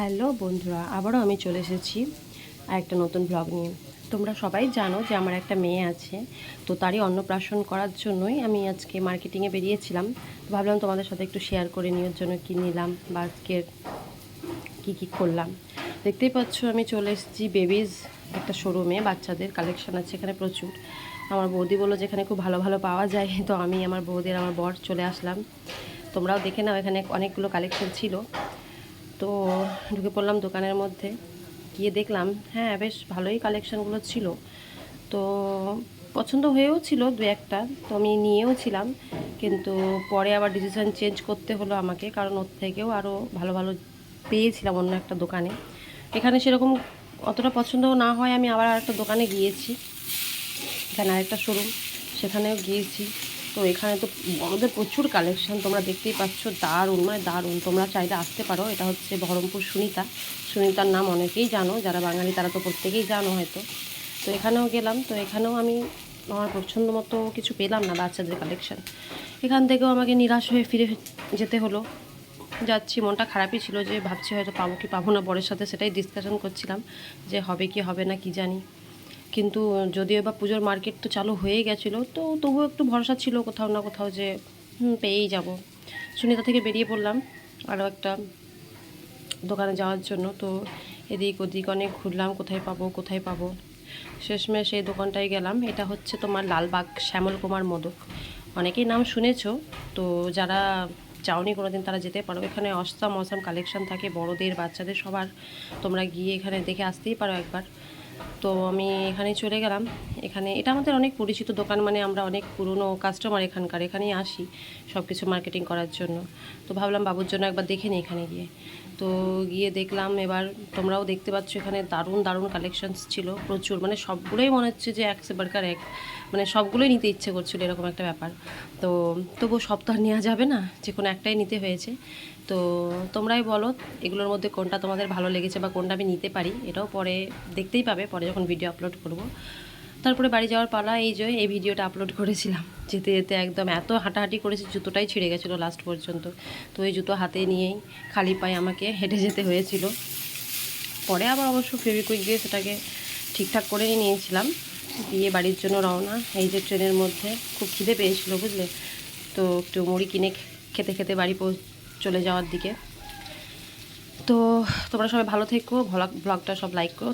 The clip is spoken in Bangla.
হ্যালো বন্ধুরা, আবারও আমি চলে এসেছি আর একটা নতুন ব্লগ নিয়ে। তোমরা সবাই জানো যে আমার একটা মেয়ে আছে, তো তারই অন্নপ্রাশন করার জন্যই আমি আজকে মার্কেটিংয়ে বেরিয়েছিলাম। ভাবলাম তোমাদের সাথে একটু শেয়ার করে নেওয়ার জন্য কী নিলাম বা আজকের কী কী করলাম। দেখতেই পাচ্ছ আমি চলে এসেছি বেবিজ একটা শোরুমে বাচ্চাদের কালেকশন আছে এখানে প্রচুর। আমার বৌদি বলল যেখানে খুব ভালো ভালো পাওয়া যায়, তো আমি আমার বৌদির, আমার বর চলে আসলাম। তোমরাও দেখে নাও এখানে অনেকগুলো কালেকশন ছিল। তো ঢুকে পড়লাম দোকানের মধ্যে। গিয়ে দেখলাম হ্যাঁ বেশ ভালোই কালেকশানগুলো ছিল। তো পছন্দ হয়েও ছিল দু একটা, তো আমি নিয়েও ছিলাম। কিন্তু পরে আবার ডিসিশান চেঞ্জ করতে হলো আমাকে, কারণ ওর থেকেও আরও ভালো ভালো পেয়েছিলাম অন্য একটা দোকানে। এখানে সেরকম অতটা পছন্দ না হয়, আমি আবার আরেকটা দোকানে গিয়েছি। এখানে আরেকটা শোরুম সেখানেও গিয়েছি। তো এখানে তো বড়দের প্রচুর কালেকশান তোমরা দেখতেই পাচ্ছ, দারুণ মানে দারুণ। তোমরা চাইলে আসতে পারো, এটা হচ্ছে বহরমপুর সুনিতা। সুনিতার নাম অনেকেই জানো, যারা বাঙালি তারা তো প্রত্যেকেই জানো হয়তো। তো এখানেও গেলাম, তো এখানেও আমি আমার পছন্দ মতো কিছু পেলাম না বাচ্চাদের কালেকশন এখান থেকেও আমাকে নিরাশ হয়ে ফিরে যেতে হলো। যাচ্ছি, মনটা খারাপই ছিল যে ভাবছি হয়তো পাবো কি পাবো না, বরের সাথে সেটাই ডিসকাশন করছিলাম যে হবে কি হবে না, কি জানি। কিন্তু যদিও বা পুজোর মার্কেট তো চালু হয়ে গেছিল, তো তবুও একটু ভরসা ছিল কোথাও না কোথাও যে পেয়েই যাব। সুনিতা থেকে বেরিয়ে পড়লাম আরও একটা দোকানে যাওয়ার জন্য, তো এদিক ওদিক অনেক ঘুরলাম, কোথায় পাবো কোথায় পাবো। শেষমেশ সেই দোকানটায় গেলাম, এটা হচ্ছে তোমার লালবাগ শ্যামল কুমার মোদক। অনেকেই নাম শুনেছো, তো যারা যাওনি কোনোদিন তারা যেতে পারো। এখানে অসাম অসাম কালেকশন থাকে, বড়দের, বাচ্চাদের সবার। তোমরা গিয়ে এখানে দেখে আসতেই পারো একবার। তো আমি এখানে চলে গেলাম। এখানে এটা আমাদের অনেক পরিচিত দোকান মানে আমরা অনেক পুরনো কাস্টমার এখানকার, এখানেই আসি সব কিছু মার্কেটিং করার জন্য। তো ভাবলাম বাবুর জন্য একবার দেখে নিই এখানে গিয়ে। তো গিয়ে দেখলাম, এবার তোমরাও দেখতে পাচ্ছ এখানে দারুণ দারুণ কালেকশনস ছিল, প্রচুর মানে সবগুলোই মনে হচ্ছে যে এক সেবারকার এক মানে সবগুলোই নিতে ইচ্ছে করছিল এরকম একটা ব্যাপার। তো তবুও সব তো আর নেওয়া যাবে না, যে কোনো একটাই নিতে হয়েছে। তো তোমরাই বলো, এগুলোর মধ্যে কোনটা তোমাদের ভালো লেগেছে বা কোনটা আমি নিতে পারি, এটাও পরে দেখতেই পাবে, পরে যখন ভিডিও আপলোড করব। তারপরে বাড়ি যাওয়ার পালা, এই যে এই ভিডিওটা আপলোড করেছিলাম। যেতে যেতে একদম এত হাঁটাহাঁটি করেছি, জুতোটাই ছিঁড়ে গেছিল লাস্ট পর্যন্ত। তো এই জুতো হাতে নিয়েই খালি পায়ে আমাকে হেঁটে যেতে হয়েছিল। পরে আবার অবশ্য ফেভিকুইক দিয়ে সেটাকে ঠিকঠাক করেই নিয়েছিলাম। দিয়ে বাড়ির জন্য রওনা। এই যে ট্রেনের মধ্যে খুব খিদে পেয়েছিল, বুঝলে? তো একটু মুড়ি কিনে খেতে খেতে বাড়ি চলে যাওয়ার দিকে। তো তোমরা সবাই ভালো থেকো ভ্লগ ব্লগটা সব লাইক করো।